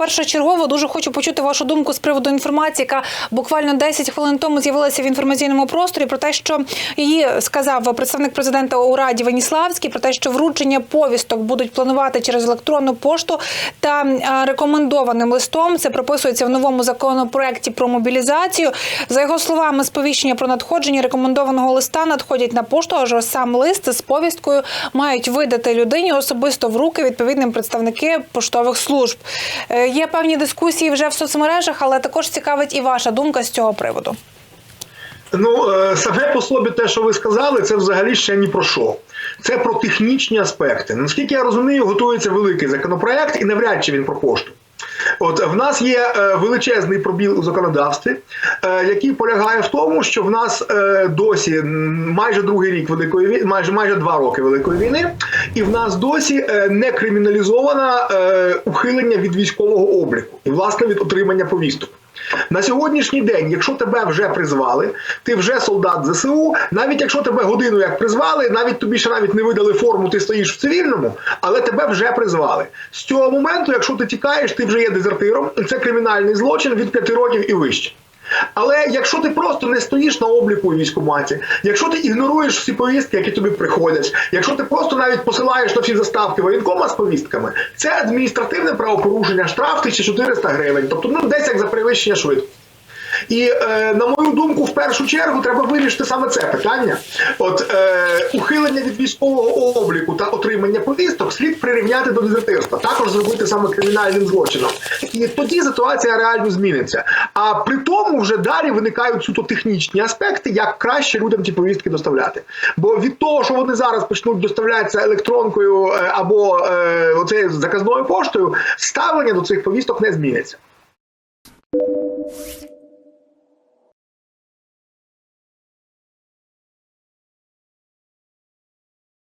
Першочергово дуже хочу почути вашу думку з приводу інформації, яка буквально 10 хвилин тому з'явилася в інформаційному просторі про те, що її сказав представник президента у Раді Веніславський, про те, що вручення повісток будуть планувати через електронну пошту та е, рекомендованим листом. Це прописується в новому законопроекті про мобілізацію. За його словами, сповіщення про надходження рекомендованого листа надходять на пошту, аж сам лист з повісткою мають видати людині особисто в руки відповідним представники поштових служб. Є певні дискусії вже в соцмережах, але також цікавить і ваша думка з цього приводу. Ну, е, саме по собі те, що ви сказали, це взагалі ще ні про що. Це про технічні аспекти. Наскільки я розумію, готується великий законопроект, і навряд чи він про пошту. От в нас є е, величезний пробіл у законодавстві, е, який полягає в тому, що в нас досі майже другий рік великої війни, майже майже два роки великої війни, і в нас досі е, не криміналізовано е, ухилення від військового обліку і власне від отримання повісток. На сьогоднішній день, якщо тебе вже призвали, ти вже солдат ЗСУ, навіть якщо тебе годину як призвали, навіть тобі ще навіть не видали форму, ти стоїш в цивільному, але тебе вже призвали. З цього моменту, якщо ти тікаєш, ти вже є дезертиром, це кримінальний злочин від 5 років і вище. Але якщо ти просто не стоїш на обліку у військкоматі, якщо ти ігноруєш всі повістки, які тобі приходять, якщо ти просто навіть посилаєш на всі заставки воєнкома з повістками, це адміністративне правопорушення, штраф 1400 гривень, тобто ну десь як за перевищення швидкості. І е, на мою думку, в першу чергу треба вирішити саме це питання. От е, ухилення від військового обліку та отримання повісток слід прирівняти до дезертирства, також зробити саме кримінальним злочином. І тоді ситуація реально зміниться. А при тому вже далі виникають суто технічні аспекти, як краще людям ті повістки доставляти. Бо від того, що вони зараз почнуть доставлятися електронкою е, або е, оцею заказною поштою, ставлення до цих повісток не зміниться.